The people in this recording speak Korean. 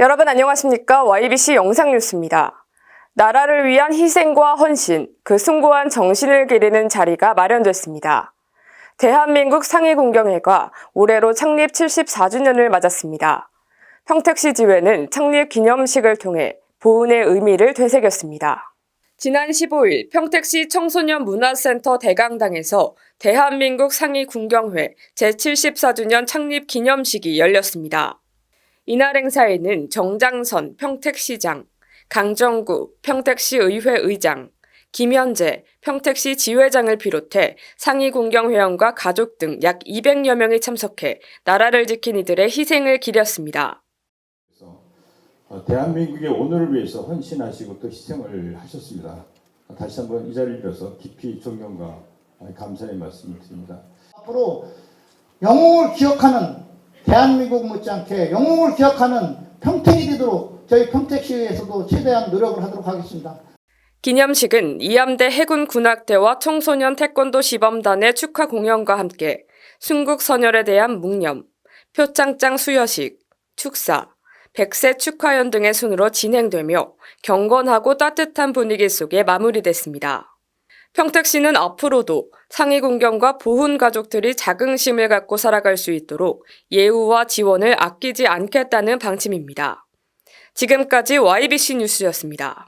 여러분 안녕하십니까? YBC 영상뉴스입니다. 나라를 위한 희생과 헌신, 그 숭고한 정신을 기리는 자리가 마련됐습니다. 대한민국 상위공경회가 올해로 창립 74주년을 맞았습니다. 평택시 지회는 창립 기념식을 통해 보훈의 의미를 되새겼습니다. 지난 15일 평택시 청소년 문화센터 대강당에서 대한민국 상위군경회 제74주년 창립 기념식이 열렸습니다. 이날 행사에는 정장선 평택시장, 강정구 평택시 의회 의장, 김현재 평택시 지회장을 비롯해 상위 공경회원과 가족 등 약 200여 명이 참석해 나라를 지킨 이들의 희생을 기렸습니다. 어, 대한민국의 오늘을 위해서 헌신하시고 또 희생을 하셨습니다. 다시 한번 이 자리를 빌어서 깊이 존경과 감사의 말씀을 드립니다. 앞으로 영웅을 기억하는 대한민국 못지않게 영웅을 기억하는 평택이 되도록 저희 평택시에서도 최대한 노력을 하도록 하겠습니다. 기념식은 이암대 해군 군악대와 청소년 태권도 시범단의 축하 공연과 함께 순국 선열에 대한 묵념, 표창장 수여식, 축사, 백세 축하연 등의 순으로 진행되며 경건하고 따뜻한 분위기 속에 마무리됐습니다. 평택 시는 앞으로도 상위 공경과 보훈 가족들이 자긍심을 갖고 살아갈 수 있도록 예우와 지원을 아끼지 않겠다는 방침입니다. 지금까지 YBC 뉴스였습니다.